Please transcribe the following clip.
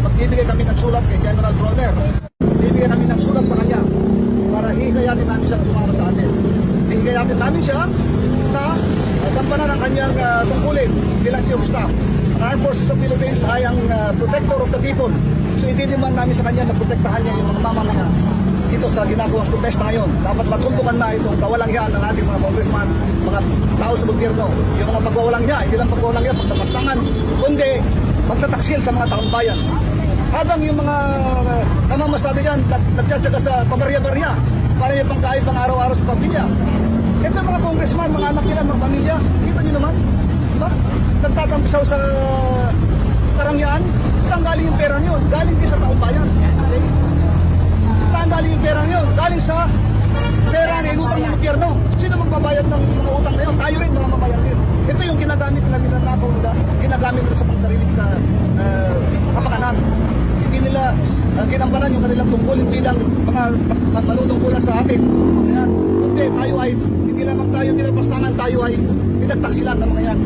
magbibigay kami ng sulat kay General Bronner. Bibigay kami ng sulat sa kanya para hikayatin namin siya sumama sa atin. Hikayatin namin siya na gampanan ang kanyang uh, tungkulin bilang Chief Staff. Ang Armed Forces of Philippines ay ang uh, protector of the people. So idiniman namin sa kanya na protektahan niya yung mga mamamayan dito sa ginagawang protesta ngayon. Dapat matuldukan na itong kawalang hiya ng ating mga congressman, mga tao sa gobyerno. Yung mga pagwawalang hiya, hindi lang pagwawalang hiya, pagtapastangan, kundi magtataksil sa mga taong bayan. Habang yung mga uh, namamasada dyan, nag nagtsatsaga sa pabarya-barya para yung pangkain pang araw-araw sa pamilya. Ito mga congressman, mga anak nila, mga pamilya, kita nyo naman, ba? Nagtatampisaw sa karangyaan, saan galing yung pera nyo? Galing din sa taong bayan. Okay? Saan galing yung pera nyo? Galing sa pera na inutang ng gobyerno. Sino magbabayad ng mga utang na yun? Tayo rin, mga mamayan din. Ito yung ginagamit nila ninanakaw nila, ginagamit nila uh, kapakanan. Hindi nila uh, ginampanan yung kanilang tungkulin bilang mga mga manunungkulan sa atin. Ayan. Kundi tayo ay, hindi lamang tayo nilapastangan, tayo ay pinagtaksilan ng mga yan.